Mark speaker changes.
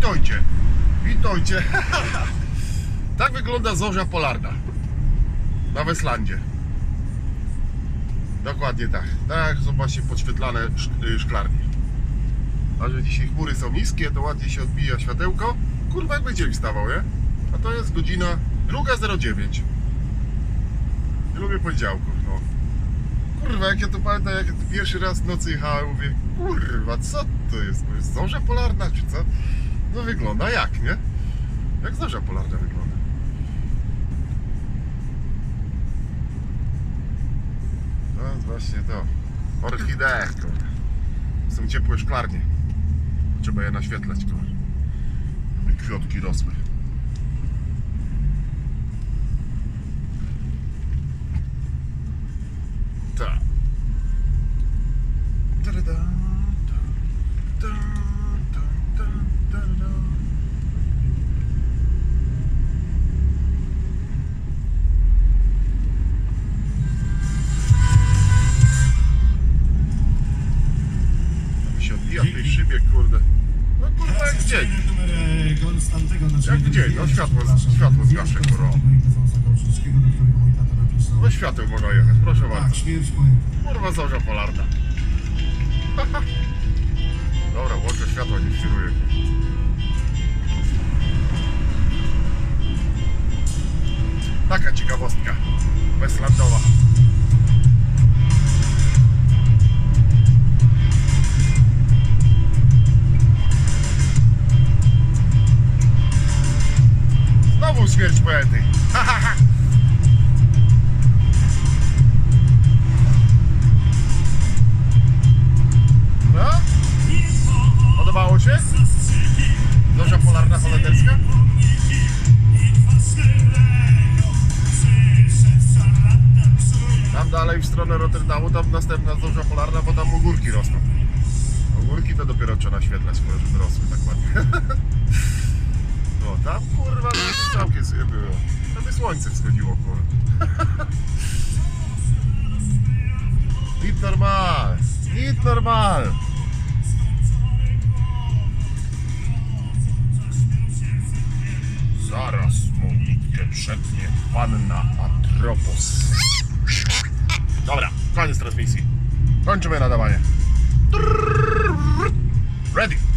Speaker 1: Witajcie, witajcie. tak wygląda zorza polarna na Westlandzie. Dokładnie tak. Tak, zobaczcie podświetlane y, szklarnie. A że dzisiaj chmury są niskie, to ładnie się odbija światełko. Kurwa, jak będzie wstawał, nie? A to jest godzina 2.09. Nie lubię poniedziałków, no. Kurwa, jak ja to pamiętam, jak pierwszy raz w nocy jechałem, mówię, kurwa, co to jest? To jest zorza polarna, czy co? No wygląda jak, nie? Jak zorza polarna wygląda. Jest właśnie to. Orchidee, kurwa. Są ciepłe szklarnie. Trzeba je naświetlać. Żeby kwiatki rosły. W tej szybie, kurde. No kurwa jak dzień.
Speaker 2: E,
Speaker 1: Jak dzień, no światło- światło zgaszę, kurwa. No świateł można jechać, proszę bardzo.
Speaker 2: Tak.
Speaker 1: Kurwa zorza polarna. Dobra, włączę światła, nie świruję. Taka ciekawostka. Westlandowa. Znowu śmierć poety. Ha. No? Podobało się? Zorza polarna holenderska? Tam dalej w stronę Rotterdamu, tam następna zorza polarna, bo tam ogórki rosną. Ogórki to dopiero trzeba naświetlać, żeby rosły tak ładnie. No tam kurwa, no to całkiem sobie było. Tam by słońce wschodziło, kurwa. Nic normal, nic normal. Zaraz Monikę przetnie panna Atropos. Dobra, koniec transmisji. Kończymy nadawanie. Ready.